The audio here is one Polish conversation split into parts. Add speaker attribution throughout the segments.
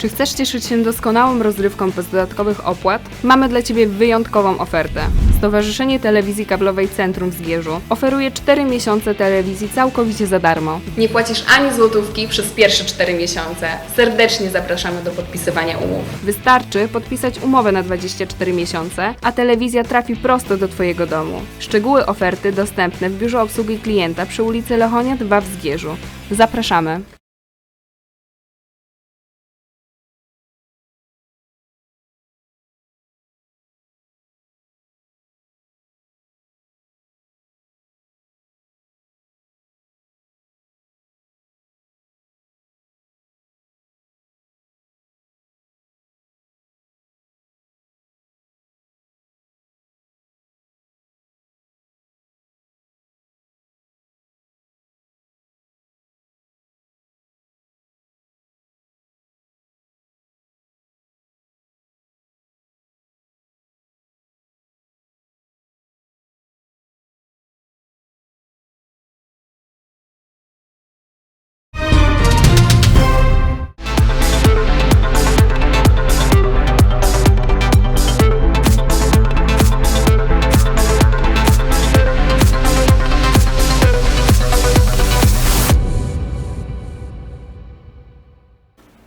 Speaker 1: Czy chcesz cieszyć się doskonałą rozrywką bez dodatkowych opłat? Mamy dla Ciebie wyjątkową ofertę. Stowarzyszenie Telewizji Kablowej Centrum w Zgierzu oferuje 4 miesiące telewizji całkowicie za darmo. Nie płacisz ani złotówki przez pierwsze 4 miesiące. Serdecznie zapraszamy do podpisywania umów. Wystarczy podpisać umowę na 24 miesiące, a telewizja trafi prosto do Twojego domu. Szczegóły oferty dostępne w biurze obsługi klienta przy ulicy Lechonia 2 w Zgierzu. Zapraszamy.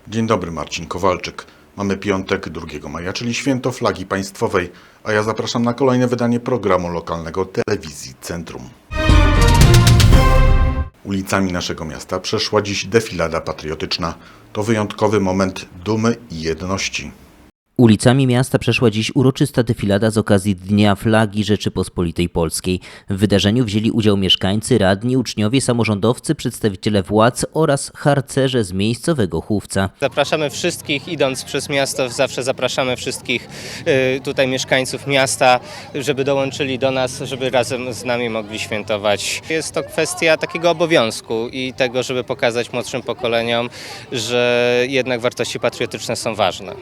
Speaker 2: Dzień dobry, Marcin Kowalczyk. Mamy piątek 2 maja, czyli święto flagi państwowej, a ja zapraszam na kolejne wydanie programu lokalnego telewizji Centrum. Ulicami naszego miasta przeszła dziś defilada patriotyczna. To wyjątkowy moment dumy i jedności.
Speaker 3: Ulicami miasta przeszła dziś uroczysta defilada z okazji Dnia Flagi Rzeczypospolitej Polskiej. W wydarzeniu wzięli udział mieszkańcy, radni, uczniowie, samorządowcy, przedstawiciele władz oraz harcerze z miejscowego chówca.
Speaker 4: Zapraszamy wszystkich, idąc przez miasto, zawsze zapraszamy wszystkich y, tutaj mieszkańców miasta, żeby dołączyli do nas, żeby razem z nami mogli świętować. Jest to kwestia takiego obowiązku i tego, żeby pokazać młodszym pokoleniom, że jednak wartości patriotyczne są ważne.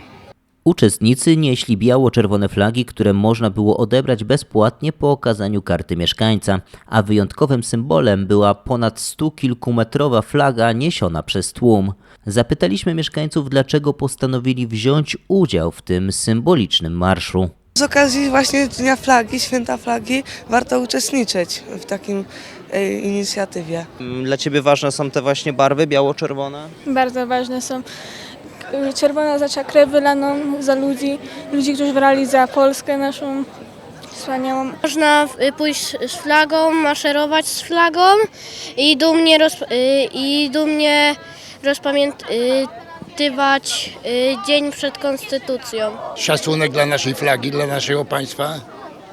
Speaker 3: Uczestnicy nieśli biało-czerwone flagi, które można było odebrać bezpłatnie po okazaniu karty mieszkańca, a wyjątkowym symbolem była ponad stu kilkumetrowa flaga niesiona przez tłum. Zapytaliśmy mieszkańców, dlaczego postanowili wziąć udział w tym symbolicznym marszu.
Speaker 5: Z okazji właśnie Dnia Flagi, Święta Flagi, warto uczestniczyć w takim e, inicjatywie.
Speaker 6: Dla Ciebie ważne są te właśnie barwy biało-czerwone?
Speaker 7: Bardzo ważne są. Czerwona oznacza krew wylaną za ludzi, ludzi, którzy brali za Polskę naszą wspaniałą.
Speaker 8: Można y, pójść z flagą, maszerować z flagą i dumnie, roz, y, i dumnie rozpamiętywać y, dzień przed konstytucją.
Speaker 9: szacunek dla naszej flagi, dla naszego państwa.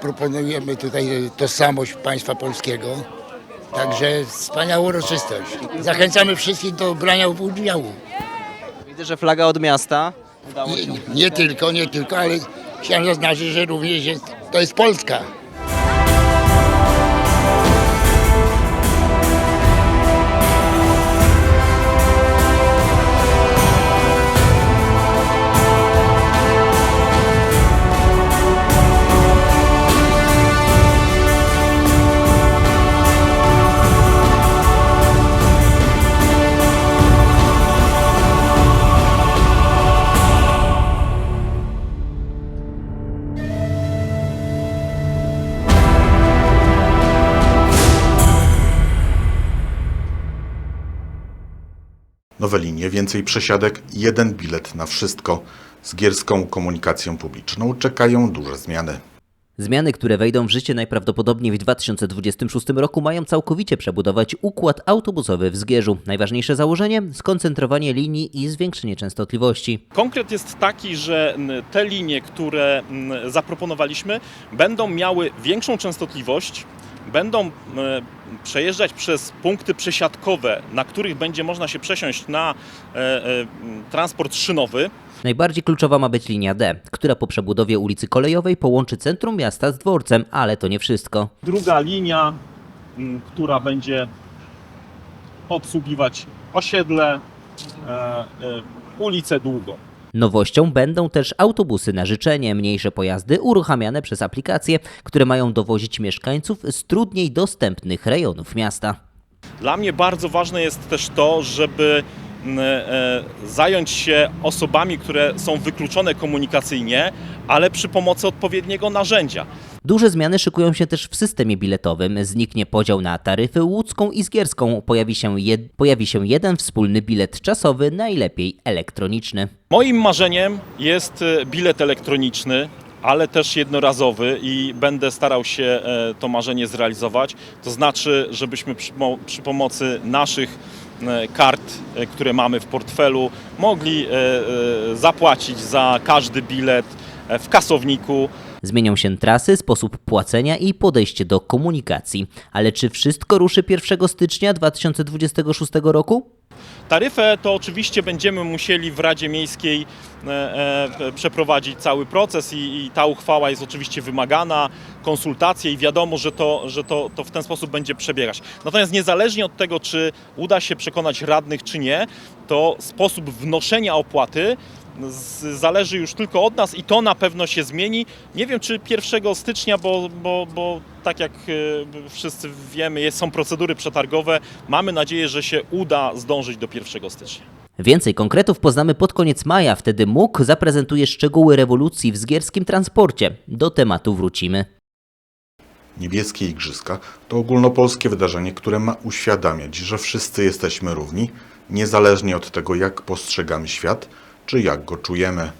Speaker 9: Proponujemy tutaj tożsamość państwa polskiego. Także wspaniała uroczystość. Zachęcamy wszystkich do brania udziału.
Speaker 6: Widzę, że flaga od miasta. Udało się.
Speaker 9: Nie, nie tylko, nie tylko, ale chciałem zaznaczyć, że również jest, to jest Polska.
Speaker 2: Nowe linie, więcej przesiadek, jeden bilet na wszystko. Z gierską komunikacją publiczną czekają duże zmiany.
Speaker 3: Zmiany, które wejdą w życie najprawdopodobniej w 2026 roku, mają całkowicie przebudować układ autobusowy w Zgierzu. Najważniejsze założenie skoncentrowanie linii i zwiększenie częstotliwości.
Speaker 10: Konkret jest taki, że te linie, które zaproponowaliśmy, będą miały większą częstotliwość, będą przejeżdżać przez punkty przesiadkowe, na których będzie można się przesiąść na e, e, transport szynowy.
Speaker 3: Najbardziej kluczowa ma być linia D, która po przebudowie ulicy Kolejowej połączy centrum miasta z dworcem, ale to nie wszystko.
Speaker 10: Druga linia, m, która będzie obsługiwać osiedle, e, e, ulicę Długo.
Speaker 3: Nowością będą też autobusy na życzenie, mniejsze pojazdy uruchamiane przez aplikacje, które mają dowozić mieszkańców z trudniej dostępnych rejonów miasta.
Speaker 10: Dla mnie bardzo ważne jest też to, żeby zająć się osobami, które są wykluczone komunikacyjnie, ale przy pomocy odpowiedniego narzędzia.
Speaker 3: Duże zmiany szykują się też w systemie biletowym. Zniknie podział na taryfy łódzką i zgierską. Pojawi się, jed... Pojawi się jeden wspólny bilet czasowy, najlepiej elektroniczny.
Speaker 10: Moim marzeniem jest e, bilet elektroniczny, ale też jednorazowy i będę starał się e, to marzenie zrealizować. To znaczy, żebyśmy przy, przy pomocy naszych e, kart, e, które mamy w portfelu, mogli e, e, zapłacić za każdy bilet e, w kasowniku.
Speaker 3: Zmienią się trasy, sposób płacenia i podejście do komunikacji. Ale czy wszystko ruszy 1 stycznia 2026 roku?
Speaker 10: Taryfę to oczywiście będziemy musieli w Radzie Miejskiej e, e, przeprowadzić cały proces i, ta uchwała jest oczywiście wymagana, konsultacje i wiadomo, że, to, że to, to w ten sposób będzie przebiegać. Natomiast niezależnie od tego, czy uda się przekonać radnych, czy nie, to sposób wnoszenia opłaty zależy już tylko od nas i to na pewno się zmieni. Nie wiem, czy 1 stycznia, bo, bo, bo tak jak e, wszyscy wiemy, jest, są procedury przetargowe. Mamy nadzieję, że się uda zdążyć do 1 stycznia.
Speaker 3: Więcej konkretów poznamy pod koniec maja. Wtedy MUK zaprezentuje szczegóły rewolucji w zgierskim transporcie. Do tematu wrócimy.
Speaker 2: Niebieskie Igrzyska to ogólnopolskie wydarzenie, które ma uświadamiać, że wszyscy jesteśmy równi, niezależnie od tego, jak postrzegamy świat, czy jak go czujemy.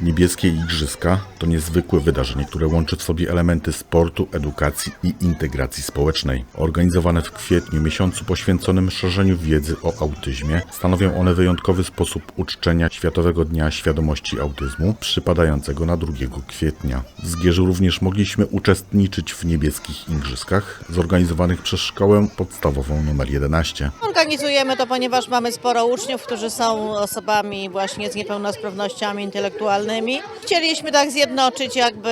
Speaker 2: Niebieskie Igrzyska to niezwykłe wydarzenie, które łączy w sobie elementy sportu, edukacji i integracji społecznej. Organizowane w kwietniu, miesiącu poświęconym szerzeniu wiedzy o autyzmie, stanowią one wyjątkowy sposób uczczenia Światowego Dnia Świadomości Autyzmu, przypadającego na 2 kwietnia. W Zgierzu również mogliśmy uczestniczyć w niebieskich Igrzyskach, zorganizowanych przez Szkołę Podstawową nr 11.
Speaker 11: Organizujemy to, ponieważ mamy sporo uczniów, którzy są osobami właśnie z niepełnosprawnościami intelektualnymi. Chcieliśmy tak zjednoczyć jakby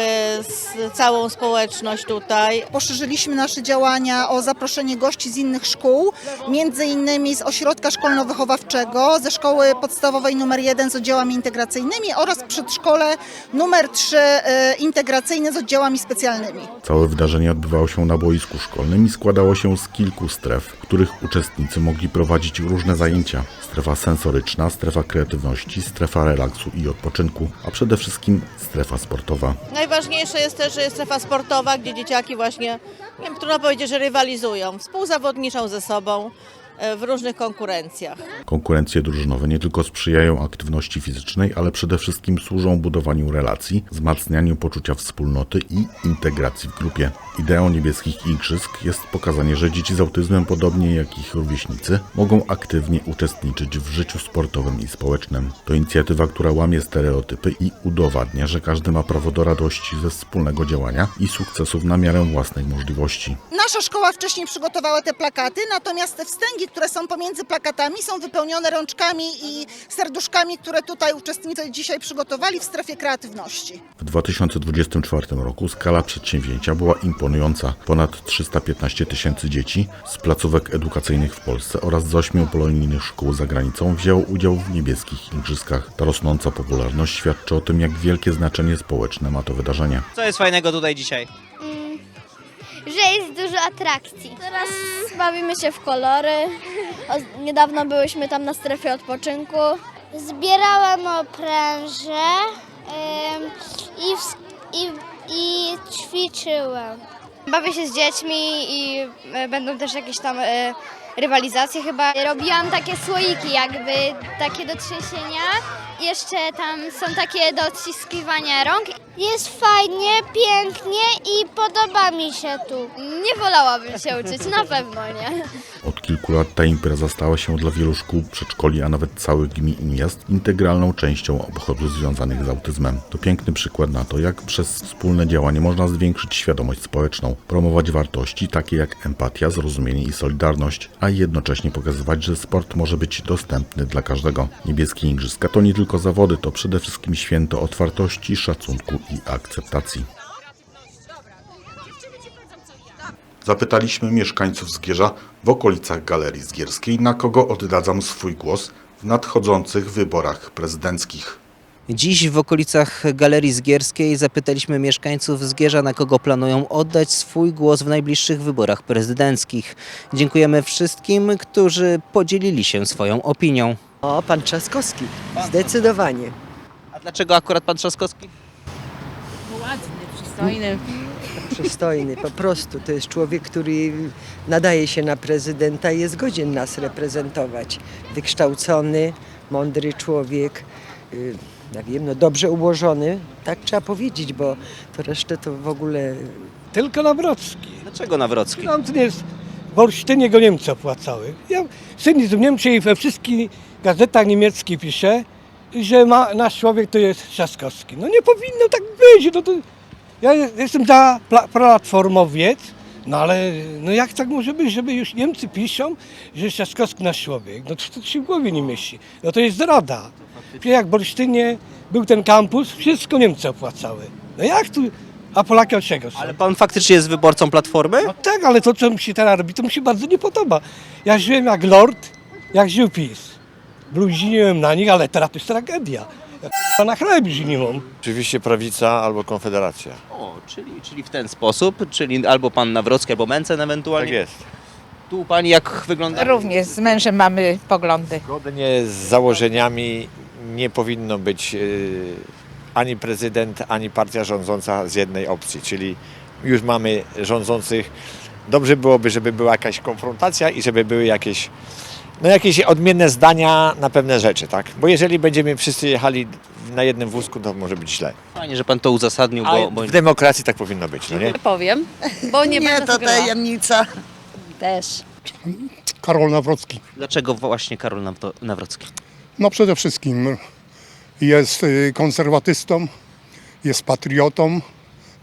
Speaker 11: z całą społeczność tutaj.
Speaker 12: Poszerzyliśmy nasze działania o zaproszenie gości z innych szkół, między innymi z ośrodka szkolno-wychowawczego, ze szkoły podstawowej numer 1 z oddziałami integracyjnymi oraz przedszkole numer 3 e, integracyjne z oddziałami specjalnymi.
Speaker 2: Całe wydarzenie odbywało się na boisku szkolnym i składało się z kilku stref, których uczestnicy mogli prowadzić różne zajęcia. Strefa sensoryczna, strefa kreatywności, strefa relaksu i odpoczynku, a przede wszystkim strefa sportowa.
Speaker 11: Najważniejsze jest też, że jest strefa sportowa, gdzie dzieciaki właśnie, nie wiem, trudno powiedzieć, że rywalizują, współzawodniczą ze sobą w różnych konkurencjach.
Speaker 2: Konkurencje drużynowe nie tylko sprzyjają aktywności fizycznej, ale przede wszystkim służą budowaniu relacji, wzmacnianiu poczucia wspólnoty i integracji w grupie. Ideą niebieskich igrzysk jest pokazanie, że dzieci z autyzmem, podobnie jak ich rówieśnicy, mogą aktywnie uczestniczyć w życiu sportowym i społecznym. To inicjatywa, która łamie stereotypy i udowadnia, że każdy ma prawo do radości ze wspólnego działania i sukcesów na miarę własnej możliwości.
Speaker 12: Nasza szkoła wcześniej przygotowała te plakaty, natomiast te wstęgi, które są pomiędzy plakatami, są wypełnione rączkami i serduszkami, które tutaj uczestnicy dzisiaj przygotowali w strefie kreatywności.
Speaker 2: W 2024 roku skala przedsięwzięcia była imponująca. Ponad 315 tysięcy dzieci z placówek edukacyjnych w Polsce oraz z ośmiu polonijnych szkół za granicą wzięło udział w niebieskich igrzyskach. Ta rosnąca popularność świadczy o tym, jak wielkie znaczenie społeczne ma to wydarzenie.
Speaker 6: Co jest fajnego tutaj dzisiaj?
Speaker 8: Że jest dużo atrakcji.
Speaker 7: Teraz bawimy się w kolory. O, niedawno byłyśmy tam na strefie odpoczynku.
Speaker 8: Zbierałam opręże i, i, i ćwiczyłam.
Speaker 7: Bawię się z dziećmi i e, będą też jakieś tam e, rywalizacje chyba. Robiłam takie słoiki jakby, takie do trzęsienia. Jeszcze tam są takie do odciskiwania rąk.
Speaker 8: Jest fajnie, pięknie i podoba mi się tu.
Speaker 7: Nie wolałabym się uczyć, na pewno nie.
Speaker 2: Od kilku lat ta impreza stała się dla wielu szkół, przedszkoli, a nawet całych gmin i miast integralną częścią obchodów związanych z autyzmem. To piękny przykład na to, jak przez wspólne działanie można zwiększyć świadomość społeczną, promować wartości takie jak empatia, zrozumienie i solidarność, a jednocześnie pokazywać, że sport może być dostępny dla każdego. Niebieskie Igrzyska to nie tylko zawody, to przede wszystkim święto otwartości, szacunku i akceptacji. Zapytaliśmy mieszkańców Zgierza w okolicach Galerii Zgierskiej, na kogo oddadzą swój głos w nadchodzących wyborach prezydenckich.
Speaker 3: Dziś w okolicach Galerii Zgierskiej zapytaliśmy mieszkańców Zgierza, na kogo planują oddać swój głos w najbliższych wyborach prezydenckich. Dziękujemy wszystkim, którzy podzielili się swoją opinią.
Speaker 13: O, pan Trzaskowski. Zdecydowanie.
Speaker 6: A dlaczego akurat pan Trzaskowski?
Speaker 8: Przystojny.
Speaker 13: Przystojny, po prostu. To jest człowiek, który nadaje się na prezydenta i jest godzien nas reprezentować. Wykształcony, mądry człowiek. y, Ja wiem, no dobrze ułożony, tak trzeba powiedzieć, bo to resztę to w ogóle
Speaker 14: Tylko Nawrocki.
Speaker 6: Dlaczego Nawrocki?
Speaker 14: On ten jest, w Olsztynie go Niemcy opłacały. Ja, syn jest w Niemczech i we wszystkich gazetach niemieckich pisze, że ma, nasz człowiek to jest Trzaskowski. No nie powinno tak być. No to, ja je- jestem za pla, platformowiec, no ale no jak tak może być, żeby już Niemcy piszą, że Trzaskowski nasz człowiek. No to, to się w głowie nie mieści. No to jest zdrada. Przecież Jak w Olsztynie był ten kampus, wszystko Niemcy opłacały. No jak tu, a Polaki od czego są?
Speaker 6: Ale pan faktycznie jest wyborcą Platformy?
Speaker 14: No tak, ale to, co mi się teraz robi, to mi się bardzo nie podoba. Ja żyłem jak lord, jak żył PiS. Bluźniłem na nich, ale teraz to jest tragedia. Ja na chleb nie mam.
Speaker 15: Oczywiście prawica albo konfederacja.
Speaker 6: O, czyli, czyli w ten sposób, czyli albo pan Nawrocki, albo Mencen ewentualnie.
Speaker 15: Tak jest.
Speaker 6: Tu pani jak wygląda?
Speaker 16: Również z mężem mamy poglądy.
Speaker 15: Zgodnie z założeniami nie powinno być y, ani prezydent, ani partia rządząca z jednej opcji, czyli już mamy rządzących. Dobrze byłoby, żeby była jakaś konfrontacja i żeby były jakieś, no jakieś odmienne zdania na pewne rzeczy, tak? Bo jeżeli będziemy wszyscy jechali na jednym wózku, to może być źle.
Speaker 6: Fajnie, że pan to uzasadnił, bo... bo...
Speaker 15: w demokracji tak powinno być, no nie?
Speaker 16: Powiem, bo nie,
Speaker 13: nie,
Speaker 16: będę
Speaker 13: to
Speaker 16: grała.
Speaker 13: tajemnica.
Speaker 16: Też.
Speaker 17: Karol Nawrocki.
Speaker 6: Dlaczego właśnie Karol Nawro- Nawrocki?
Speaker 17: No przede wszystkim jest y, konserwatystą, jest patriotą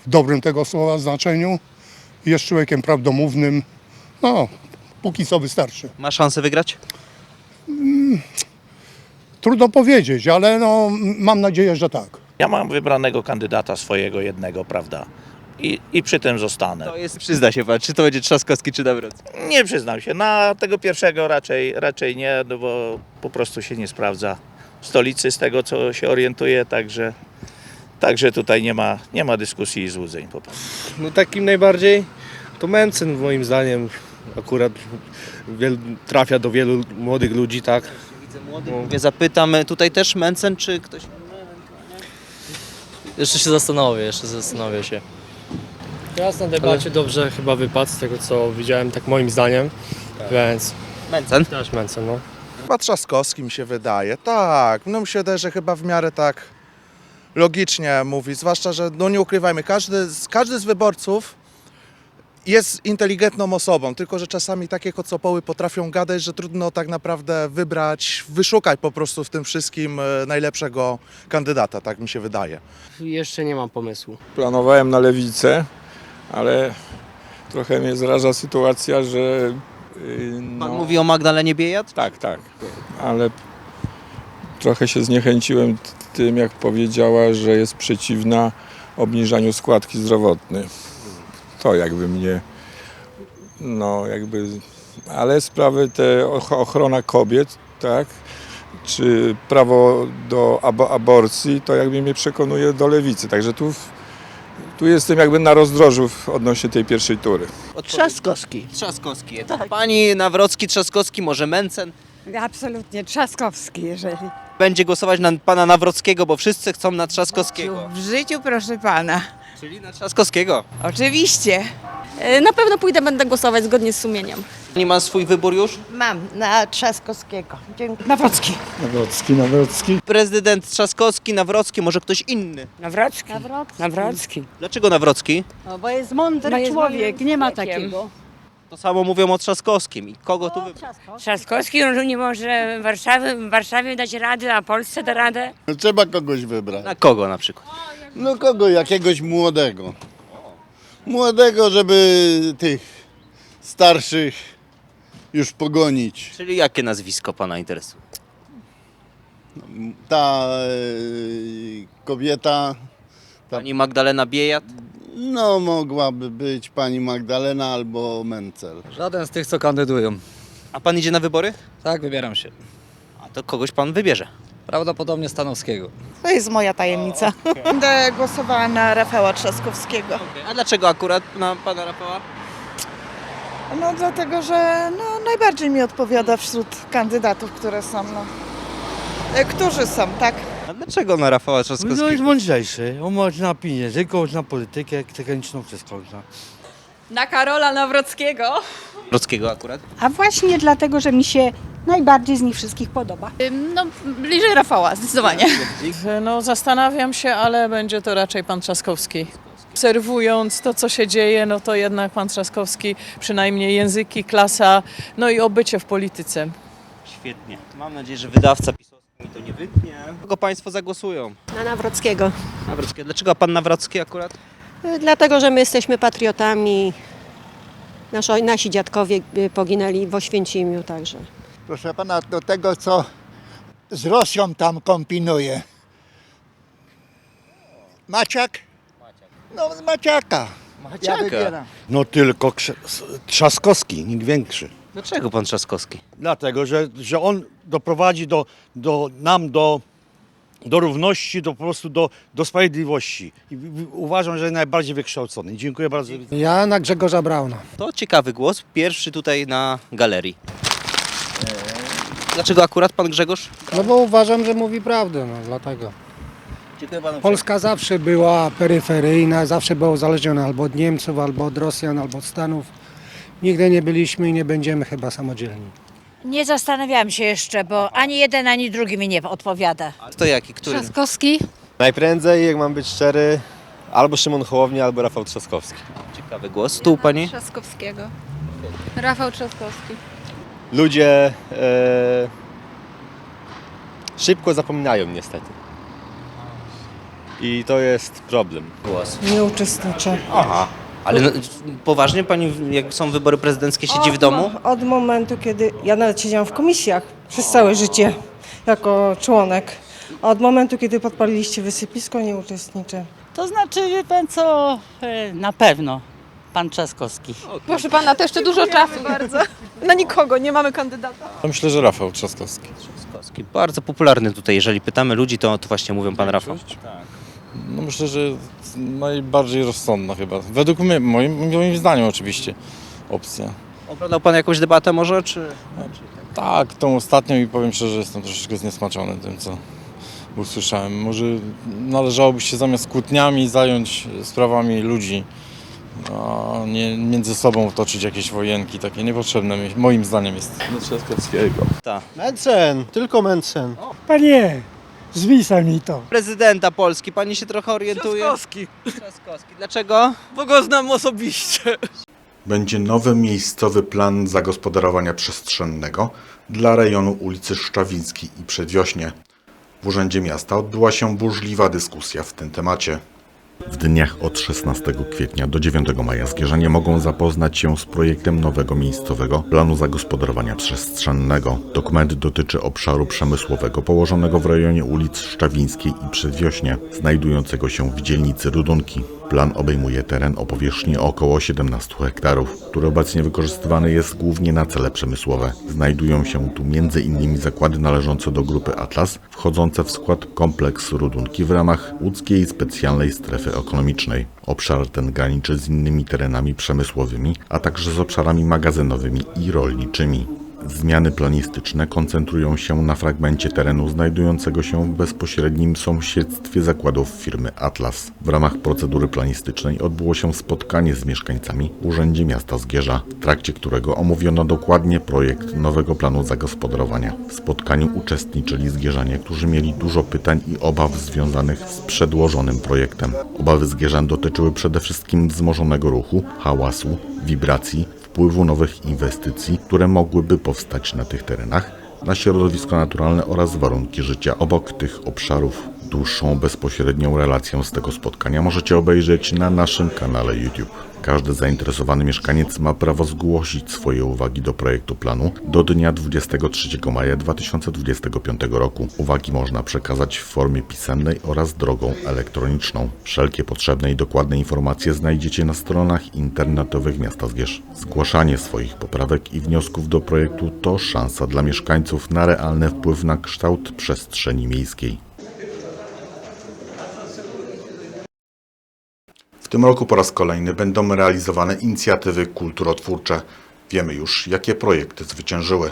Speaker 17: w dobrym tego słowa znaczeniu, jest człowiekiem prawdomównym. No, póki co wystarczy.
Speaker 6: Ma szansę wygrać?
Speaker 17: Trudno powiedzieć, ale no, mam nadzieję, że tak.
Speaker 18: Ja mam wybranego kandydata swojego jednego, prawda? I, I przy tym zostanę.
Speaker 6: To jest, przyzna się pan, czy to będzie Trzaskowski, czy Nawrocki?
Speaker 18: Nie przyznam się, na tego pierwszego raczej, raczej nie, no bo po prostu się nie sprawdza w stolicy z tego, co się orientuję, także, także tutaj nie ma, nie ma dyskusji i złudzeń po prostu.
Speaker 14: No takim najbardziej to Mencen moim zdaniem akurat wiel, trafia do wielu młodych ludzi, tak?
Speaker 6: Widzę młodych, mówię, zapytam, tutaj też Mencen, czy ktoś...
Speaker 19: Jeszcze się zastanowię, jeszcze zastanowię się. Teraz na debacie dobrze chyba wypadł z tego co widziałem, tak moim zdaniem, więc
Speaker 6: Mencen?
Speaker 19: też Mencen, no.
Speaker 20: Chyba Trzaskowski mi się wydaje, tak. No mi się wydaje, że chyba w miarę tak logicznie mówi, zwłaszcza, że no nie ukrywajmy, każdy, z- każdy z wyborców jest inteligentną osobą, tylko że czasami takie kocopoły potrafią gadać, że trudno tak naprawdę wybrać, wyszukać po prostu w tym wszystkim e, najlepszego kandydata, tak mi się wydaje.
Speaker 19: Jeszcze nie mam pomysłu.
Speaker 21: Planowałem na lewicę, ale trochę mnie zraża sytuacja, że.
Speaker 6: Pan
Speaker 21: no,
Speaker 6: mówi o Magdalenie Biejat?
Speaker 21: Tak, tak. Ale trochę się zniechęciłem tym, jak powiedziała, że jest przeciwna obniżaniu składki zdrowotnej. To jakby mnie. No, jakby. Ale sprawy te och- ochrona kobiet, tak? Czy prawo do abo- aborcji, to jakby mnie przekonuje do lewicy. Także tu, tu jestem jakby na rozdrożu w- odnośnie tej pierwszej tury.
Speaker 6: Trzaskowski. Trzaskowski. Tak. Pani Nawrocki, Trzaskowski, może Mencen?
Speaker 16: Absolutnie, Trzaskowski, jeżeli.
Speaker 6: Będzie głosować na pana Nawrockiego, bo wszyscy chcą na Trzaskowskiego.
Speaker 16: W życiu, proszę pana.
Speaker 6: Czyli na Trzaskowskiego.
Speaker 16: Oczywiście.
Speaker 8: Na pewno pójdę, będę głosować zgodnie z sumieniem.
Speaker 6: Pani ma swój wybór już?
Speaker 13: Mam na Trzaskowskiego. Dziękuję.
Speaker 16: Nawrocki.
Speaker 17: Nawrocki, Nawrocki.
Speaker 6: Prezydent Trzaskowski, Nawrocki, może ktoś inny?
Speaker 16: Nawrocki. Nawrocki.
Speaker 6: Dlaczego Nawrocki?
Speaker 16: No, bo jest mądry człowiek, nie ma takiego.
Speaker 6: To samo mówią o Trzaskowskim. I kogo tu wybrać?
Speaker 16: Trzaskowski on nie może Warszawy, Warszawie dać rady, a Polsce da radę.
Speaker 9: No, trzeba kogoś wybrać.
Speaker 6: Na kogo na przykład?
Speaker 9: No kogo? Jakiegoś młodego. Młodego, żeby tych starszych już pogonić.
Speaker 6: Czyli jakie nazwisko pana interesuje?
Speaker 9: Ta kobieta,
Speaker 6: Pani Magdalena Biejat?
Speaker 9: No mogłaby być pani Magdalena albo Mencel.
Speaker 19: Żaden z tych, co kandydują.
Speaker 6: A pan idzie na wybory?
Speaker 19: Tak, wybieram się.
Speaker 6: A to kogoś pan wybierze.
Speaker 22: Prawdopodobnie Stanowskiego.
Speaker 11: To jest moja tajemnica.
Speaker 23: Będę głosowała na Rafała Trzaskowskiego.
Speaker 6: A dlaczego akurat na pana Rafała?
Speaker 23: No dlatego, że no, najbardziej mi odpowiada wśród kandydatów, które są, no. E, Którzy są, tak?
Speaker 6: Dlaczego na Rafała
Speaker 24: No
Speaker 6: Trzaskowskiego?
Speaker 24: jest mądrzejszy, on ma na pieniędzy, na politykę, techniczną wszystko zna.
Speaker 25: Na Karola Nawrockiego.
Speaker 6: Wrockiego akurat?
Speaker 26: A właśnie dlatego, że mi się najbardziej z nich wszystkich podoba.
Speaker 25: No, bliżej Rafała, zdecydowanie.
Speaker 27: No zastanawiam się, ale będzie to raczej pan Trzaskowski. Obserwując to, co się dzieje, no to jednak pan Trzaskowski, przynajmniej języki, klasa, no i obycie w polityce.
Speaker 6: Świetnie. Mam nadzieję, że wydawca pisowski mi to nie wytnie. Kogo państwo zagłosują?
Speaker 28: Na Nawrockiego.
Speaker 6: Nawrockiego. Dlaczego pan Nawrocki akurat?
Speaker 28: Y, Dlatego, że my jesteśmy patriotami. Naszo, nasi dziadkowie y, poginęli w Oświęcimiu także.
Speaker 9: Proszę pana, do tego co z Rosją tam kombinuje. Maciak? No z Maciaka. Ja wybieram.
Speaker 24: No tylko Trzaskowski, nikt większy.
Speaker 6: Dlaczego pan Trzaskowski?
Speaker 24: Dlatego, że, że on doprowadzi do, do, nam do, do równości, do, po prostu do, do sprawiedliwości. I w- uważam, że jest najbardziej wykształcony. Dziękuję bardzo.
Speaker 29: Ja na Grzegorza Brauna.
Speaker 6: To ciekawy głos. Pierwszy tutaj na galerii. Dlaczego akurat pan Grzegorz?
Speaker 29: No bo uważam, że mówi prawdę, no dlatego.
Speaker 6: Dziękuję panu.
Speaker 29: Polska zawsze była peryferyjna, zawsze była uzależniona albo od Niemców, albo od Rosjan, albo od Stanów. Nigdy nie byliśmy i nie będziemy chyba samodzielni.
Speaker 30: Nie zastanawiałam się jeszcze, bo ani jeden, ani drugi mi nie odpowiada.
Speaker 6: To jaki? Który?
Speaker 30: Trzaskowski.
Speaker 31: Najprędzej, jak mam być szczery, albo Szymon Hołownia, albo Rafał Trzaskowski.
Speaker 6: Ciekawy głos. Tu pani?
Speaker 25: Trzaskowskiego. Rafał Trzaskowski.
Speaker 31: Ludzie e, szybko zapominają niestety. I to jest problem.
Speaker 6: Głos.
Speaker 5: Nie uczestniczę.
Speaker 6: Aha. Ale no, poważnie pani, jak są wybory prezydenckie, siedzi w domu?
Speaker 5: Od momentu, kiedy ja nawet siedziałam w komisjach przez całe życie jako członek. A od momentu, kiedy podpaliliście wysypisko, nie uczestniczę.
Speaker 32: To znaczy, wie pan co, e, na pewno pan Trzaskowski.
Speaker 25: Proszę pana, to jeszcze dużo czasu. bardzo. Na nikogo, nie mamy kandydata.
Speaker 31: To myślę, że Rafał Trzaskowski.
Speaker 6: Trzaskowski. Bardzo popularny tutaj. Jeżeli pytamy ludzi, to, to właśnie mówią pan Rafał.
Speaker 31: No myślę, że najbardziej rozsądna chyba. Według mnie, moim, moim zdaniem oczywiście, opcja.
Speaker 6: Oglądał pan jakąś debatę może, czy...
Speaker 31: Tak, tą ostatnią i powiem szczerze, że jestem troszeczkę zniesmaczony tym, co usłyszałem. Może należałoby się zamiast kłótniami zająć sprawami ludzi, a nie między sobą toczyć jakieś wojenki, takie niepotrzebne mi- moim zdaniem jest. Trzaskowskiego.
Speaker 6: Tak.
Speaker 24: Mencen, tylko Mencen.
Speaker 14: Panie, zwisaj mi to.
Speaker 6: Prezydenta Polski, pani się trochę orientuje?
Speaker 27: Trzaskowski.
Speaker 6: Trzaskowski. Dlaczego?
Speaker 27: Bo go znam osobiście.
Speaker 2: Będzie nowy miejscowy plan zagospodarowania przestrzennego dla rejonu ulicy Szczawińskiej i Przedwiośnie. W Urzędzie Miasta odbyła się burzliwa dyskusja w tym temacie. W dniach od 16 kwietnia do 9 maja zgierzanie mogą zapoznać się z projektem nowego miejscowego planu zagospodarowania przestrzennego. Dokument dotyczy obszaru przemysłowego położonego w rejonie ulic Szczawińskiej i Przedwiośnie, znajdującego się w dzielnicy Rudunki. Plan obejmuje teren o powierzchni około 17 hektarów, który obecnie wykorzystywany jest głównie na cele przemysłowe. Znajdują się tu m.in. zakłady należące do grupy Atlas, wchodzące w skład kompleks Rudunki w ramach łódzkiej specjalnej strefy ekonomicznej. Obszar ten graniczy z innymi terenami przemysłowymi, a także z obszarami magazynowymi i rolniczymi. Zmiany planistyczne koncentrują się na fragmencie terenu znajdującego się w bezpośrednim sąsiedztwie zakładów firmy Atlas. W ramach procedury planistycznej odbyło się spotkanie z mieszkańcami Urzędzie Miasta Zgierza, w trakcie którego omówiono dokładnie projekt nowego planu zagospodarowania. W spotkaniu uczestniczyli zgierzanie, którzy mieli dużo pytań i obaw związanych z przedłożonym projektem. Obawy zgierzan dotyczyły przede wszystkim wzmożonego ruchu, hałasu, wibracji, wpływu nowych inwestycji, które mogłyby powstać na tych terenach, na środowisko naturalne oraz warunki życia obok tych obszarów. Dłuższą bezpośrednią relację z tego spotkania możecie obejrzeć na naszym kanale YouTube. Każdy zainteresowany mieszkaniec ma prawo zgłosić swoje uwagi do projektu planu do dnia 23 maja 2025 roku. Uwagi można przekazać w formie pisemnej oraz drogą elektroniczną. Wszelkie potrzebne i dokładne informacje znajdziecie na stronach internetowych miasta Zgierz. Zgłaszanie swoich poprawek i wniosków do projektu to szansa dla mieszkańców na realny wpływ na kształt przestrzeni miejskiej. W tym roku po raz kolejny będą realizowane inicjatywy kulturotwórcze. Wiemy już, jakie projekty zwyciężyły.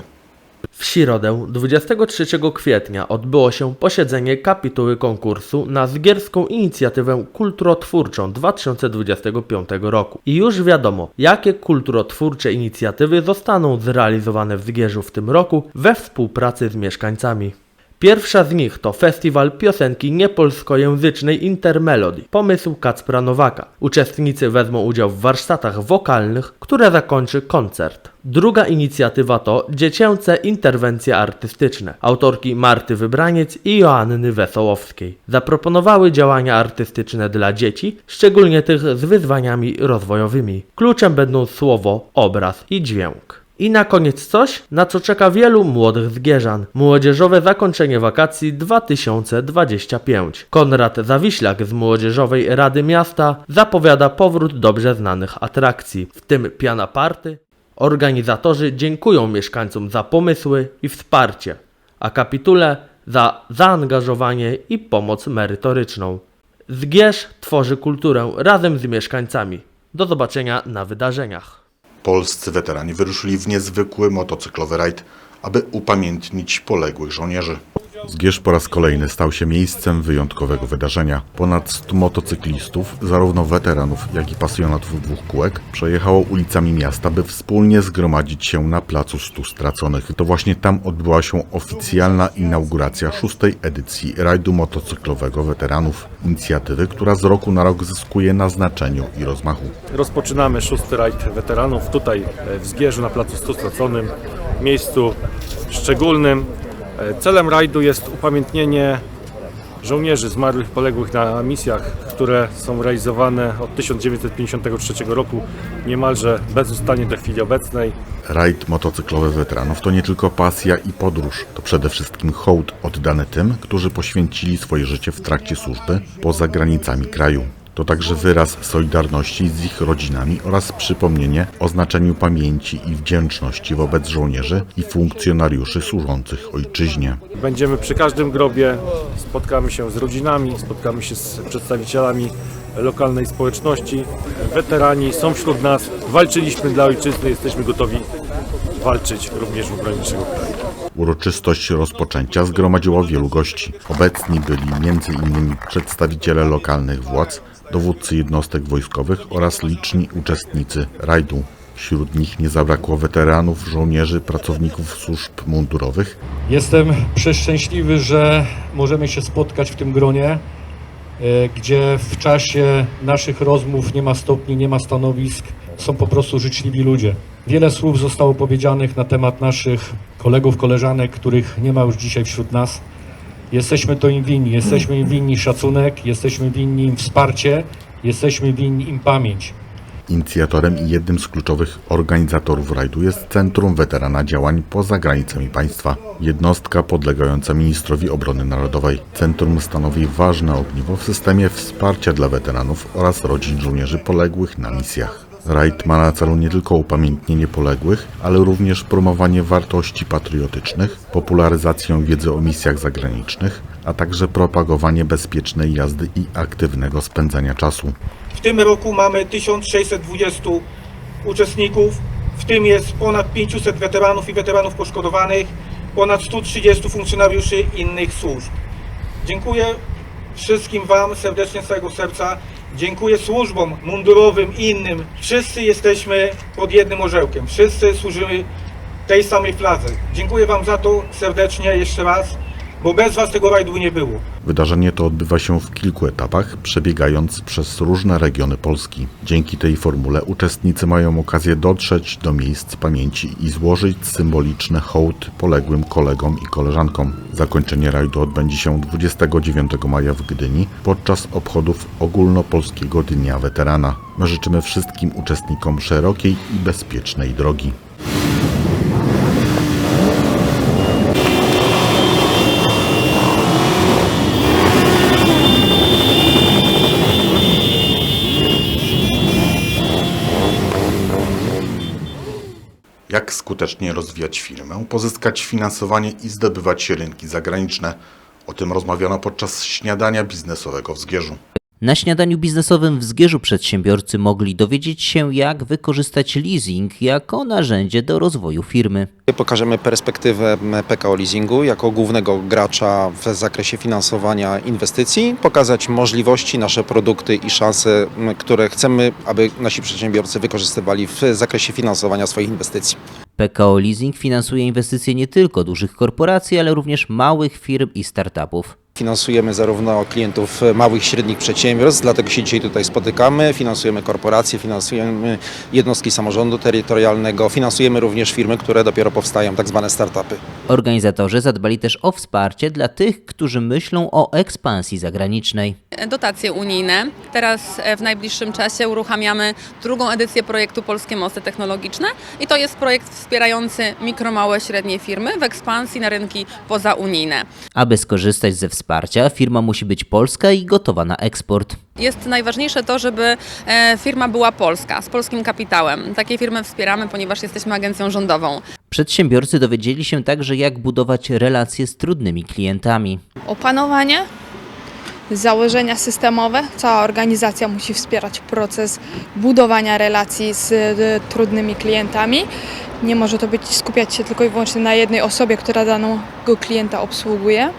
Speaker 22: W środę 23 kwietnia odbyło się posiedzenie kapituły konkursu na Zgierską Inicjatywę Kulturotwórczą 2025 roku. I już wiadomo, jakie kulturotwórcze inicjatywy zostaną zrealizowane w Zgierzu w tym roku we współpracy z mieszkańcami. Pierwsza z nich to festiwal piosenki niepolskojęzycznej Intermelody, pomysł Kacpra Nowaka. Uczestnicy wezmą udział w warsztatach wokalnych, które zakończy koncert. Druga inicjatywa to Dziecięce Interwencje Artystyczne, autorki Marty Wybraniec i Joanny Wesołowskiej. Zaproponowały działania artystyczne dla dzieci, szczególnie tych z wyzwaniami rozwojowymi. Kluczem będą słowo, obraz i dźwięk. I na koniec coś, na co czeka wielu młodych zgierzan. Młodzieżowe zakończenie wakacji 2025. Konrad Zawiślak z Młodzieżowej Rady Miasta zapowiada powrót dobrze znanych atrakcji, w tym piana party. Organizatorzy dziękują mieszkańcom za pomysły i wsparcie, a kapitule za zaangażowanie i pomoc merytoryczną. Zgierz tworzy kulturę razem z mieszkańcami. Do zobaczenia na wydarzeniach.
Speaker 2: Polscy weterani wyruszyli w niezwykły motocyklowy rajd, aby upamiętnić poległych żołnierzy. Zgierz po raz kolejny stał się miejscem wyjątkowego wydarzenia. Ponad 100 motocyklistów, zarówno weteranów, jak i pasjonatów dwóch kółek, przejechało ulicami miasta, by wspólnie zgromadzić się na placu Stu Straconych. To właśnie tam odbyła się oficjalna inauguracja szóstej edycji rajdu motocyklowego weteranów. Inicjatywy, która z roku na rok zyskuje na znaczeniu i rozmachu.
Speaker 33: Rozpoczynamy szósty rajd weteranów tutaj e, w Zgierzu na placu Stu Straconym, miejscu szczególnym. E, Celem rajdu jest upamiętnienie żołnierzy zmarłych, poległych na misjach, które są realizowane od 1953 roku niemalże bezustannie do chwili obecnej.
Speaker 2: Rajd motocyklowy weteranów to nie tylko pasja i podróż, to przede wszystkim hołd oddany tym, którzy poświęcili swoje życie w trakcie służby poza granicami kraju. To także wyraz solidarności z ich rodzinami oraz przypomnienie o znaczeniu pamięci i wdzięczności wobec żołnierzy i funkcjonariuszy służących ojczyźnie.
Speaker 33: Będziemy przy każdym grobie, spotkamy się z rodzinami, spotkamy się z przedstawicielami lokalnej społeczności. Weterani są wśród nas, walczyliśmy dla ojczyzny, jesteśmy gotowi walczyć również w obronie naszego kraju.
Speaker 2: Uroczystość rozpoczęcia zgromadziła wielu gości. Obecni byli m.in. przedstawiciele lokalnych władz, dowódcy jednostek wojskowych oraz liczni uczestnicy rajdu. Wśród nich nie zabrakło weteranów, żołnierzy, pracowników służb mundurowych,
Speaker 34: Jestem przeszczęśliwy, że możemy się spotkać w tym gronie, e, gdzie w czasie naszych rozmów nie ma stopni, nie ma stanowisk, są po prostu życzliwi ludzie. Wiele słów zostało powiedzianych na temat naszych kolegów, koleżanek, których nie ma już dzisiaj wśród nas. Jesteśmy to im winni, jesteśmy im winni szacunek, jesteśmy winni im wsparcie, jesteśmy winni im pamięć.
Speaker 2: Inicjatorem i jednym z kluczowych organizatorów rajdu jest Centrum Weterana Działań poza granicami państwa. Jednostka podlegająca ministrowi obrony narodowej. Centrum stanowi ważne ogniwo w systemie wsparcia dla weteranów oraz rodzin żołnierzy poległych na misjach. Rajd ma na celu nie tylko upamiętnienie poległych, ale również promowanie wartości patriotycznych, popularyzację wiedzy o misjach zagranicznych, a także propagowanie bezpiecznej jazdy i aktywnego spędzania czasu.
Speaker 35: W tym roku mamy 1620 uczestników, w tym jest ponad 500 weteranów i weteranów poszkodowanych, ponad 130 funkcjonariuszy innych służb. Dziękuję wszystkim Wam serdecznie z całego serca. Dziękuję służbom mundurowym i innym. Wszyscy jesteśmy pod jednym orzełkiem. Wszyscy służymy tej samej fladze. Dziękuję Wam za to serdecznie jeszcze raz.
Speaker 33: Bo bez Was tego rajdu nie było.
Speaker 2: Wydarzenie to odbywa się w kilku etapach, przebiegając przez różne regiony Polski. Dzięki tej formule uczestnicy mają okazję dotrzeć do miejsc pamięci i złożyć symboliczny hołd poległym kolegom i koleżankom. Zakończenie rajdu odbędzie się 29 maja w Gdyni podczas obchodów Ogólnopolskiego Dnia Weterana. My życzymy wszystkim uczestnikom szerokiej i bezpiecznej drogi. Jak skutecznie rozwijać firmę, pozyskać finansowanie i zdobywać rynki zagraniczne. O tym rozmawiano podczas śniadania biznesowego w Zgierzu.
Speaker 3: Na śniadaniu biznesowym w Zgierzu przedsiębiorcy mogli dowiedzieć się, jak wykorzystać leasing jako narzędzie do rozwoju firmy.
Speaker 36: Pokażemy perspektywę PKO Leasingu jako głównego gracza w zakresie finansowania inwestycji, pokazać możliwości, nasze produkty i szanse, które chcemy, aby nasi przedsiębiorcy wykorzystywali w zakresie finansowania swoich inwestycji.
Speaker 3: PKO Leasing finansuje inwestycje nie tylko dużych korporacji, ale również małych firm i startupów.
Speaker 36: Finansujemy zarówno klientów małych i średnich przedsiębiorstw, dlatego się dzisiaj tutaj spotykamy. Finansujemy korporacje, finansujemy jednostki samorządu terytorialnego, finansujemy również firmy, które dopiero powstają, tak zwane startupy.
Speaker 3: Organizatorzy zadbali też o wsparcie dla tych, którzy myślą o ekspansji zagranicznej.
Speaker 37: Dotacje unijne. Teraz e, w najbliższym czasie uruchamiamy drugą edycję projektu Polskie Mosty Technologiczne i to jest projekt wspierający mikro, małe, średnie firmy w ekspansji na rynki pozaunijne.
Speaker 3: Aby skorzystać ze wsparcia, firma musi być polska i gotowa na eksport.
Speaker 37: Jest najważniejsze to, żeby e, firma była polska, z polskim kapitałem. Takie firmy wspieramy, ponieważ jesteśmy agencją rządową.
Speaker 3: Przedsiębiorcy dowiedzieli się także, jak budować relacje z trudnymi klientami.
Speaker 34: Opanowanie, założenia systemowe. Cała organizacja musi wspierać proces budowania relacji z e, trudnymi klientami. Nie może to być skupiać się tylko i wyłącznie na jednej osobie, która danego klienta obsługuje.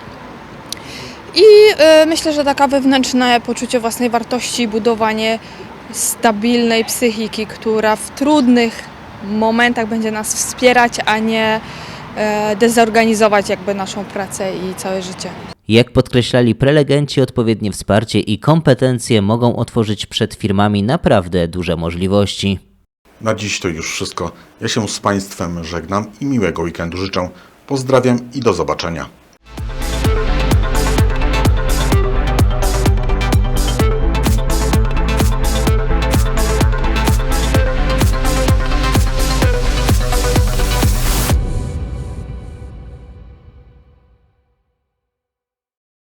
Speaker 34: I e, myślę, że taka wewnętrzne poczucie własnej wartości, budowanie stabilnej psychiki, która w trudnych momentach będzie nas wspierać, a nie e, dezorganizować jakby naszą pracę i całe życie.
Speaker 3: Jak podkreślali prelegenci, odpowiednie wsparcie i kompetencje mogą otworzyć przed firmami naprawdę duże możliwości.
Speaker 2: Na dziś to już wszystko. Ja się z Państwem żegnam i miłego weekendu życzę. Pozdrawiam i do zobaczenia.